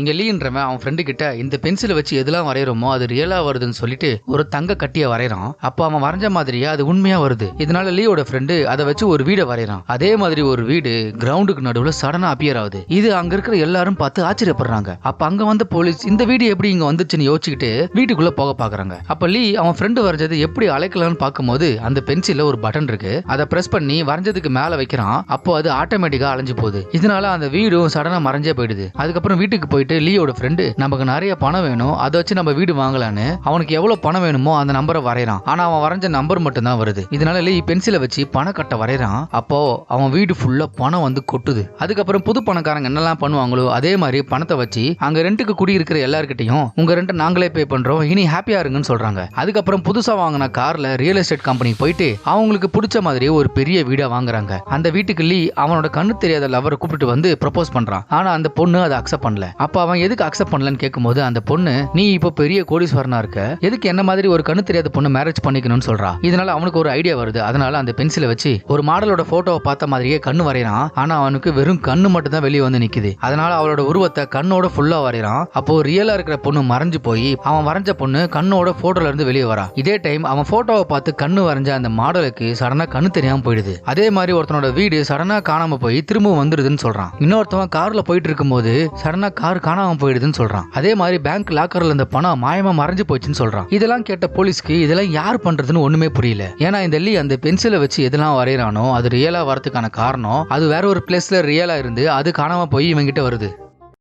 இங்கே லீன்றவன் அவன் ஃப்ரெண்டு கிட்ட இந்த பென்சிலை வச்சு எதெல்லாம் வரைகிறோமோ அது ரியலா வருதுன்னு சொல்லிட்டு ஒரு தங்க கட்டியை வரைகிறான் அப்போ அவன் வரைஞ்ச மாதிரியே அது உண்மையா வருது. இதனால லீயோட ஃப்ரெண்டு அதை வச்சு ஒரு வீடை வரைகிறான் அதே மாதிரி ஒரு வீடு கிரவுண்டுக்கு நடுவில் சடனா அப்பியர் ஆகுது. இது அங்க இருக்கிற எல்லாரும் பார்த்து ஆச்சரியப்படுறாங்க. அப்ப அங்க வந்த போலீஸ் இந்த வீடு எப்படி இங்க வந்துச்சுன்னு யோசிச்சுக்கிட்டு வீட்டுக்குள்ள போக பாக்குறாங்க. அப்ப லீ அவன் ஃப்ரெண்டு வரைஞ்சது எப்படி அழைக்கலாம்னு பார்க்கும்போது அந்த பென்சில்ல ஒரு பட்டன் இருக்கு. அதை பிரஸ் பண்ணி வரைஞ்சதுக்கு மேல வைக்கிறான். அப்போ அது ஆட்டோமேட்டிக்கா அலைஞ்சு போகுது. இதனால அந்த வீடும் சடனா மறைஞ்சே போயிடுது. அதுக்கப்புறம் வீட்டுக்கு போய் போயிட்டு லீயோட ஃப்ரெண்டு நமக்கு நிறைய பணம் வேணும். அதை வச்சு நம்ம வீடு வாங்கலான்னு அவனுக்கு எவ்வளவு பணம் வேணுமோ அந்த நம்பரை வரையறான். ஆனா அவன் வரைஞ்ச நம்பர் மட்டும் தான் வருது. இதனால லீ பென்சிலை வச்சு பணக்கட்டை வரையறான். அப்போ அவன் வீடு ஃபுல்லா பணம் வந்து கொட்டுது. அதுக்கப்புறம் புது பணக்காரங்க என்னெல்லாம் பண்ணுவாங்களோ அதே மாதிரி பணத்தை வச்சு அங்க ரெண்டுக்கு குடியிருக்கிற எல்லார்கிட்டையும் உங்க ரெண்டை நாங்களே பே பண்றோம். இனி ஹாப்பியா இருங்கன்னு சொல்றாங்க. அதுக்கப்புறம் புதுசா வாங்கின கார்ல ரியல் எஸ்டேட் கம்பெனிக்கு போயிட்டு அவங்களுக்கு பிடிச்ச மாதிரி ஒரு பெரிய வீடா வாங்குறாங்க. அந்த வீட்டுக்கு லீ அவனோட கண்ணு தெரியாத லவரை கூப்பிட்டு வந்து ப்ரப்போஸ் பண்றான். ஆனா அந்த பொண்ணு அதை அக்செப்ட் பண்ணல. அப்ப அவன் எதுக்கு அக்செப்ட் பண்ணலன்னு கேட்கும்போது அந்த பொண்ணு நீ இப்போ பெரிய கோடீஸ்வரனா இருக்க. எதுக்கு என்ன மாதிரி ஒரு கண்ணு தெரியாத பொண்ணு மேரேஜ் பண்ணிக்கணும்னு சொல்றா? இதனால அவனுக்கு ஒரு ஐடியா வருது. அதனால அந்த பென்சிலை வச்சு ஒரு மாடலோட போட்டோவை பார்த்த மாதிரியே கண்ணு வரையறான். ஆனா அவனுக்கு வெறும் கண்ணு மட்டும் தான் வெளியே வந்து நிக்குது. அதனால அவளோட உருவத்தை கண்ணோட ஃபுல்லா வரையறான். அப்போ ரியலா இருக்கிற பொண்ணு மறைஞ்சு போய் அவன் வரைஞ்ச பொண்ணு கண்ணோட போட்டோல இருந்து வெளியே வரா. இதே டைம் அவன் போட்டோவை பார்த்து கண்ணு வரைஞ்ச அந்த மாடலுக்கு சடனா கண்ணு தெரியாம போயிடுது. அதே மாதிரி ஒருத்தனோட வீடு சடனா காணாம போய் திரும்பவும் வந்துடுதுன்னு சொல்றான். இன்னொருத்தவன் கார்ல போயிட்டு இருக்கும்போது சடனா கார் காணாமல் போயிடுதுன்னு சொல்றான். அதே மாதிரி பேங்க் லாக்கர்ல இருந்த பணம் மாயமா மறைஞ்சு போச்சுன்னு சொல்றான். இதெல்லாம் கேட்ட போலீஸ்க்கு இதெல்லாம் யார் பண்றதுன்னு ஒண்ணுமே புரியல. ஏன்னா இந்த லீ அந்த பென்சிலை வச்சு எதெல்லாம் வரைகிறானோ அது ரியலா வரதுக்கான காரணம் அது வேற ஒரு பிளேஸ்ல ரியலா இருந்து அது காணாம போய் இவங்கிட்ட வருது.